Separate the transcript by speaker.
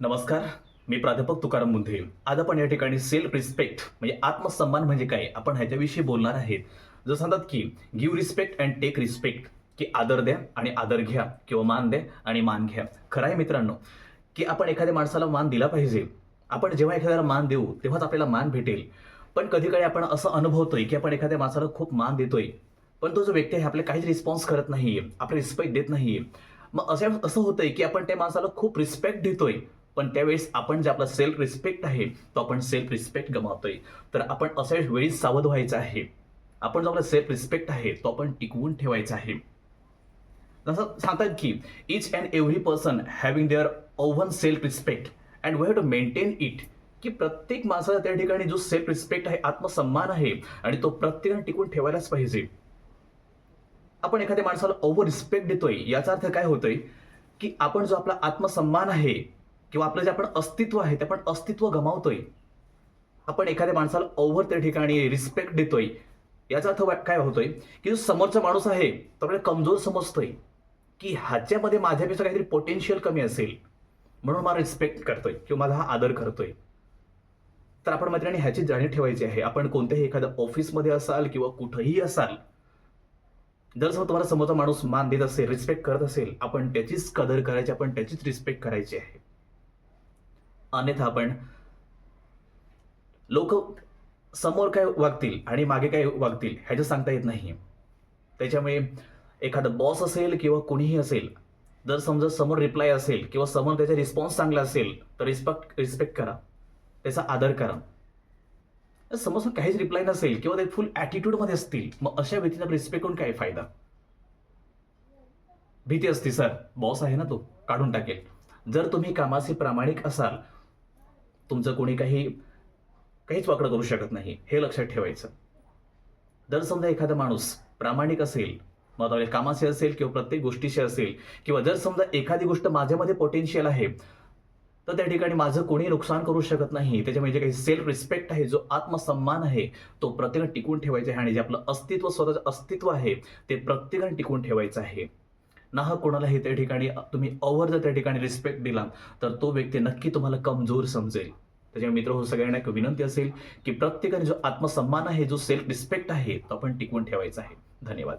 Speaker 1: नमस्कार मी प्राध्यापक तुकाराम मुंधे आज आपण या ठिकाणी सेल्फ रिस्पेक्ट म्हणजे आत्मसन्मान म्हणजे काय आपण ह्याच्याविषयी बोलणार आहेत. जसं सांगतात की give respect and take respect की आदर द्या आणि आदर घ्या किंवा मान द्या आणि मान घ्या. खरं आहे मित्रांनो की आपण एखाद्या माणसाला मान दिला पाहिजे. आपण जेव्हा एखाद्याला मान देऊ तेव्हाच आपल्याला मान भेटेल. पण कधी कधी आपण असं अनुभवतोय की आपण एखाद्या माणसाला खूप मान देतोय पण तो जो व्यक्ती आहे आपल्याला काहीच रिस्पॉन्स करत नाहीये आपला रिस्पेक्ट देत नाहीये. मग असं असं होतंय की आपण त्या माणसाला खूप रिस्पेक्ट देतोय पण त्यावेळेस आपण जे आपला सेल्फ रिस्पेक्ट आहे तो आपण सेल्फ रिस्पेक्ट गमावतोय. तर आपण अशा वेळी सावध व्हायचं आहे. आपण जो आपला सेल्फ रिस्पेक्ट आहे तो आपण टिकवून ठेवायचा आहे. जसं सांगतात की each and every person having their own self respect and we have to maintain it की प्रत्येक माणसाला त्या ठिकाणी जो सेल्फ रिस्पेक्ट आहे आत्मसन्मान आहे आणि तो प्रत्येकाने टिकून ठेवायलाच पाहिजे. आपण एखाद्या माणसाला ओव्हर रिस्पेक्ट देतोय याचा अर्थ काय होतोय? की आपण जो आपला आत्मसन्मान आहे किंवा आपलं जे आपण अस्तित्व आहे ते आपण अस्तित्व गमावतोय. आपण एखाद्या माणसाला ओव्हर त्या ठिकाणी रिस्पेक्ट देतोय. याचा अर्थ काय होतोय? की जो समोरचा माणूस आहे तो आपल्याला कमजोर समजतोय. की ह्याच्यामध्ये माझ्यापेक्षा काहीतरी पोटेन्शियल कमी असेल म्हणून मला रिस्पेक्ट करतोय किंवा माझा हा आदर करतोय. तर आपण मैत्रिणी ह्याची जाणीव ठेवायची आहे. आपण कोणत्याही एखाद्या ऑफिसमध्ये असाल किंवा कुठंही असाल जर समजा तुम्हाला समोरचा माणूस मान देत असेल रिस्पेक्ट करत असेल आपण त्याचीच कदर करायची आपण त्याचीच रिस्पेक्ट करायची आहे. अन्यथा आपण लोक समोर काय वागतील आणि मागे काय वागतील ह्याचं सांगता येत नाही. त्याच्यामुळे एखादा बॉस असेल किंवा कोणीही असेल जर समजा समोर रिप्लाय असेल किंवा समोर त्याचा रिस्पॉन्स चांगला असेल तर रिस्पेक्ट रिस्पेक्ट करा. त्याचा आदर करा. समोर काहीच रिप्लाय नसेल किंवा ते फुल ॲटिट्यूडमध्ये असतील मग अशा व्यक्तीचा रिस्पेक्ट करून काय फायदा? भीती असते सर बॉस आहे ना तो. काढून टाकेल. जर तुम्ही कामाचे प्रामाणिक असाल तुमचं कोणी काही काहीच वाकडं करू शकत नाही. हे लक्षात ठेवायचं. जर समजा एखादा माणूस प्रामाणिक असेल मग कामाशी असेल किंवा प्रत्येक गोष्टीशी असेल किंवा जर समजा एखादी गोष्ट माझ्यामध्ये पोटेन्शियल आहे तर त्या ठिकाणी माझं कोणी नुकसान करू शकत नाही. त्याच्यामुळे जे काही सेल्फ रिस्पेक्ट आहे जो आत्मसन्मान आहे तो प्रत्येकाने टिकून ठेवायचा आहे आणि जे आपलं अस्तित्व स्वतःचं अस्तित्व आहे ते प्रत्येकाने टिकून ठेवायचं आहे. ना कोणालाही त्या ठिकाणी तुम्ही ओव्हर जर त्या ठिकाणी रिस्पेक्ट दिला तर तो व्यक्ती नक्की तुम्हाला कमजोर समजेल. त्याच्यामुळे मित्र हो सगळ्यांना एक विनंती असेल की प्रत्येकाने जो आत्मसन्मान आहे जो सेल्फ रिस्पेक्ट आहे तो आपण टिकवून ठेवायचा आहे. धन्यवाद.